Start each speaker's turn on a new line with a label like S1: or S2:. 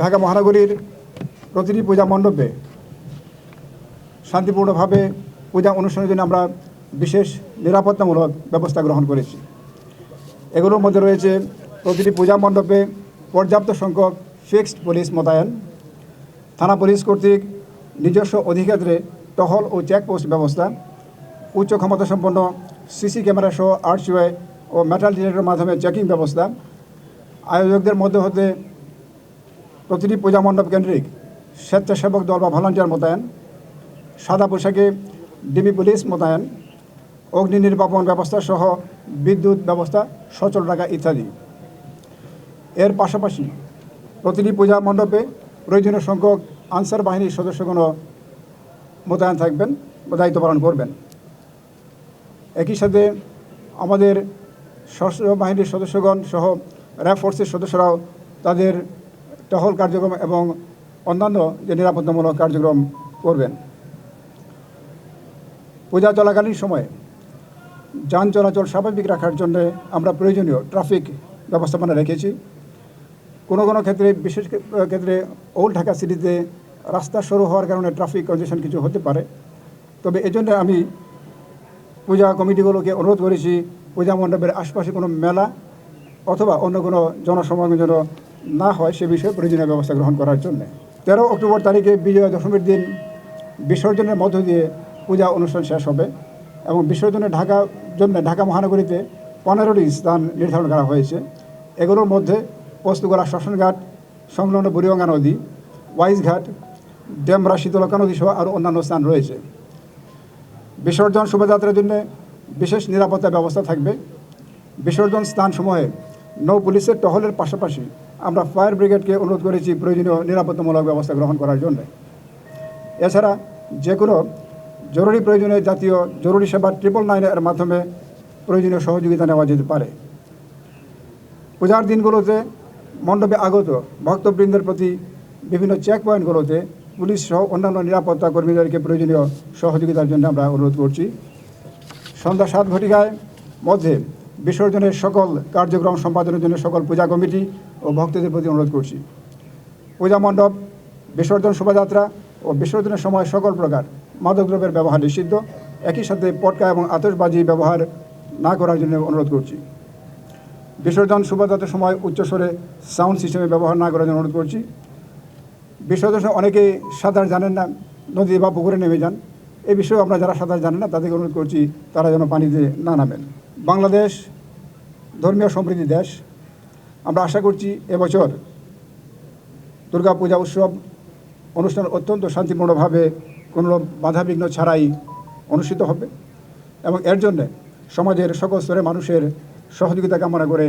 S1: ঢাকা মহানগরীর প্রতিটি পূজা মণ্ডপে শান্তিপূর্ণভাবে পূজা অনুষ্ঠানের জন্য আমরা বিশেষ নিরাপত্তামূলক ব্যবস্থা গ্রহণ করেছি। এগুলোর মধ্যে রয়েছে প্রতিটি পূজা মণ্ডপে পর্যাপ্ত সংখ্যক ফিক্সড পুলিশ মোতায়েন, থানা পুলিশ কর্তৃক নিজস্ব অধিক্ষেত্রে টহল ও চেকপোস্ট ব্যবস্থা, উচ্চ ক্ষমতাসম্পন্ন সিসি ক্যামেরা সহ আর্টসওয়ে ও মেটাল ডিটেক্টরের মাধ্যমে চেকিং ব্যবস্থা, আয়োজকদের মধ্যে হতে প্রতিটি পূজা মণ্ডপ কেন্দ্রিক স্বেচ্ছাসেবক দল বা ভলান্টিয়ার মোতায়েন, সাদা পোশাকে ডিবি পুলিশ মোতায়েন, অগ্নি নির্বাপন ব্যবস্থা সহ বিদ্যুৎ ব্যবস্থা, সচল রাখা ইত্যাদি। এর পাশাপাশি প্রতিটি পূজা মণ্ডপে প্রয়োজনীয় সংখ্যক আনসার বাহিনীর সদস্যগণ মোতায়েন থাকবেন দায়িত্ব পালন করবেন। একই সাথে আমাদের সশস্ত্র বাহিনীর সদস্যগণ সহ র্যাব ফোর্সের সদস্যরাও তাদের টহল কার্যক্রম এবং অন্যান্য যে নিরাপত্তামূলক কার্যক্রম করবেন। পূজা চলাকালীন সময়ে যান চলাচল স্বাভাবিক রাখার জন্য আমরা প্রয়োজনীয় ট্রাফিক ব্যবস্থাপনা রেখেছি। কোনো কোনো ক্ষেত্রে, বিশেষ ক্ষেত্রে ওল্ড ঢাকা সিটিতে রাস্তা সরু হওয়ার কারণে ট্রাফিক কনজেশন কিছু হতে পারে। তবে এজন্য আমি পূজা কমিটিগুলোকে অনুরোধ করেছি, পূজা মণ্ডপের আশপাশে কোনো মেলা অথবা অন্য কোনো জনসমাগম যেন না হয় সে বিষয়ে প্রয়োজনীয় ব্যবস্থা গ্রহণ করার জন্য। তেরো অক্টোবর তারিখে বিজয়া দশমীর দিন বিসর্জনের মধ্য দিয়ে পূজা অনুষ্ঠান শেষ হবে এবং বিসর্জনে ঢাকা, জন্য ঢাকা মহানগরীতে পনেরোটি স্থান নির্ধারণ করা হয়েছে। এগুলোর মধ্যে পোস্তগোলা শ্মশানঘাট, সংলগ্ন বুড়িগঙ্গা নদী ওয়াইজঘাট ডেমরা শীতলকা নদী সহ আরও অন্যান্য স্থান রয়েছে। বিসর্জন শোভাযাত্রার জন্য বিশেষ নিরাপত্তা ব্যবস্থা থাকবে। বিসর্জন স্থানসমূহে নৌ পুলিশের টহলের পাশাপাশি আমরা ফায়ার ব্রিগেডকে অনুরোধ করেছি প্রয়োজনীয় নিরাপত্তামূলক ব্যবস্থা গ্রহণ করার জন্য। এছাড়া যে কোনো জরুরি প্রয়োজনে জাতীয় জরুরি সেবা ট্রিপল নাইনের মাধ্যমে প্রয়োজনীয় সহযোগিতা নেওয়া যেতে পারে। পূজার দিনগুলোতে মণ্ডপে আগত ভক্তবৃন্দের প্রতি বিভিন্ন চেক পয়েন্টগুলোতে পুলিশ সহ অন্যান্য নিরাপত্তা কর্মীদেরকে প্রয়োজনীয় সহযোগিতার জন্য আমরা অনুরোধ করছি। সন্ধ্যা সাত ঘটিকায় মধ্যে বিসর্জনের সকল কার্যক্রম সম্পাদনের জন্য সকল পূজা কমিটি ও ভক্তদের প্রতি অনুরোধ করছি। পূজা মণ্ডপ, বিসর্জন শোভাযাত্রা ও বিসর্জনের সময় সকল প্রকার মাদকদ্রব্যের ব্যবহার নিষিদ্ধ। একই সাথে পটকা এবং আতশবাজি ব্যবহার না করার জন্য অনুরোধ করছি। বিসর্জন শোভাযাত্রার সময় উচ্চস্বরে সাউন্ড সিস্টেমের ব্যবহার না করার জন্য অনুরোধ করছি। বিসর্জন অনেকেই সাঁতার জানেন না নদী বা পুকুরে নেমে যান। এই বিষয়েও আমরা যারা সাঁতার জানেন না, তাদেরকে অনুরোধ করছি, তারা যেন পানিতে না নামেন। বাংলাদেশ, ধর্মীয় সমৃদ্ধি দেশ। আমরা আশা করছি এবছর দুর্গা পূজা উৎসব অনুষ্ঠান অত্যন্ত শান্তিপূর্ণভাবে কোনো বাধাবিঘ্ন ছাড়াই অনুষ্ঠিত হবে এবং এর জন্যে সমাজের সকল স্তরের মানুষের সহযোগিতা কামনা করে